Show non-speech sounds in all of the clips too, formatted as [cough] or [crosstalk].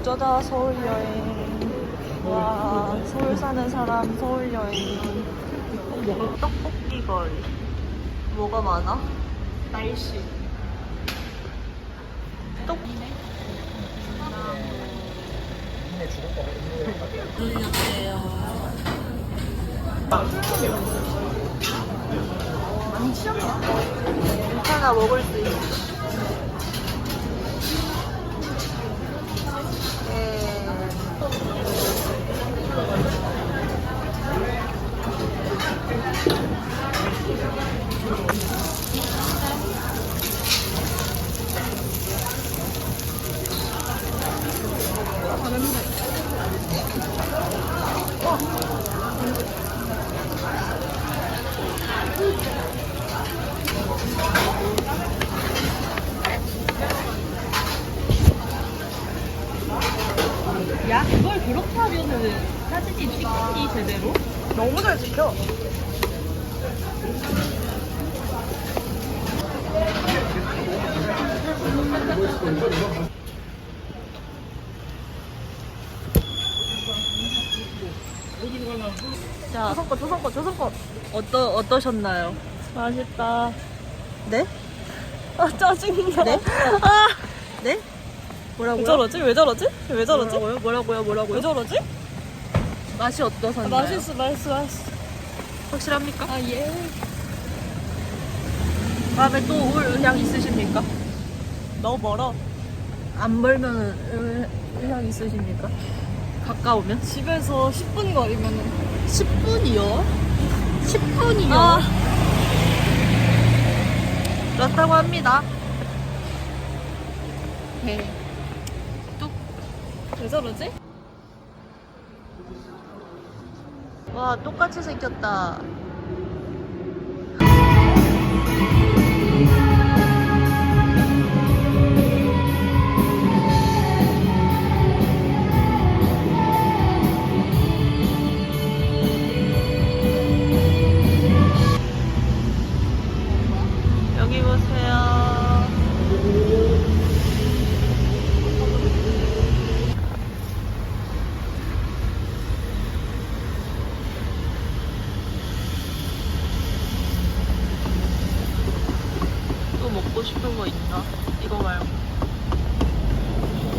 어쩌다 서울 여행. 와, 서울 사는 사람 서울 여행. 떡볶이 거리. 뭐가 많아? 날씨. 떡. 많이 취향이야. 괜찮아 먹을 수 있어. 야, 그걸 그렇게 하면은 사진이 찍히니 제대로? 너무 잘 지켜. 자, 조선 거, 조선 거, 조선 거. 어떠 어떠셨나요? 맛있다. 네? 아, 짜증나. 네? 아, 네? 뭐라고요? 왜 저러지? 왜 저러지? 왜 저러지? 뭐라고요? 뭐라고요? 뭐라고요? 왜 저러지? 맛이 어떠셨나요? 맛있어, 맛있어, 맛있어. 확실합니까? 아, 예. 다음에 또 올 의향 있으십니까? 너무 멀어. 안 멀면 의- 의향 있으십니까? 가까우면? 집에서 10분 거리면은. 10분이요? 10분이요? 아. 그렇다고 합니다. 네. 뚝. 왜 저러지? 와, 똑같이 생겼다. 여기 보세요. 또 먹고 싶은 거 있나? 이거 말고.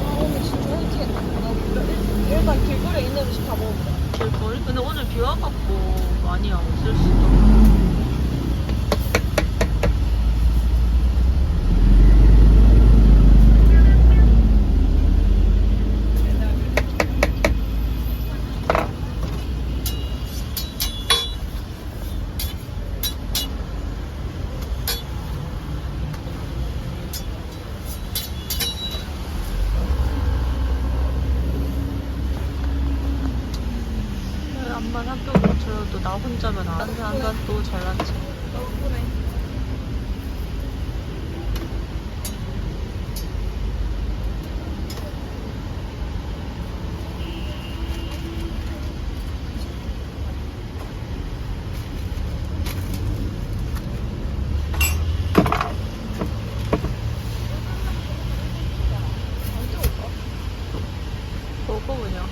아, 오늘 진짜 일찍했다. 일단 길거리에 있는 음식 다 먹었다. 길거리? 근데 오늘 비 와갖고 많이 없을 수도. 암만 학교 근처여도 나 혼자면 안 돼. 항상 또 잘난 척. 덕분에. 먹어 그냥.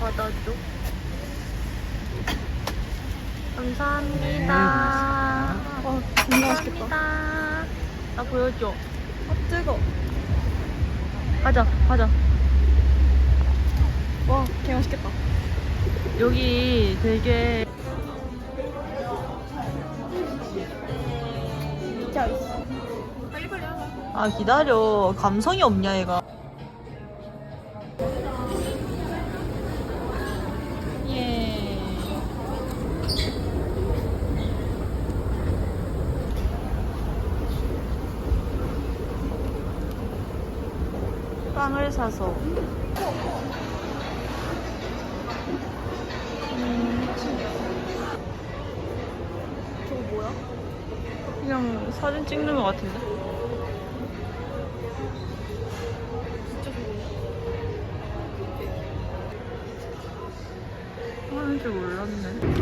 받아줘? [coughs] 감사합니다. 어, 진짜 맛있겠다. 감사합니다. 나 보여줘. 아, 뜨거. 가자, 가자. 와, 개 맛있겠다. 여기 되게 진짜 있어. 빨리 빨리 하자. 아 기다려 감성이 없냐 얘가 빵을 사서 저거 뭐야? 그냥 사진 찍는 것 같은데? 진짜 좋은데? 하는 줄 몰랐네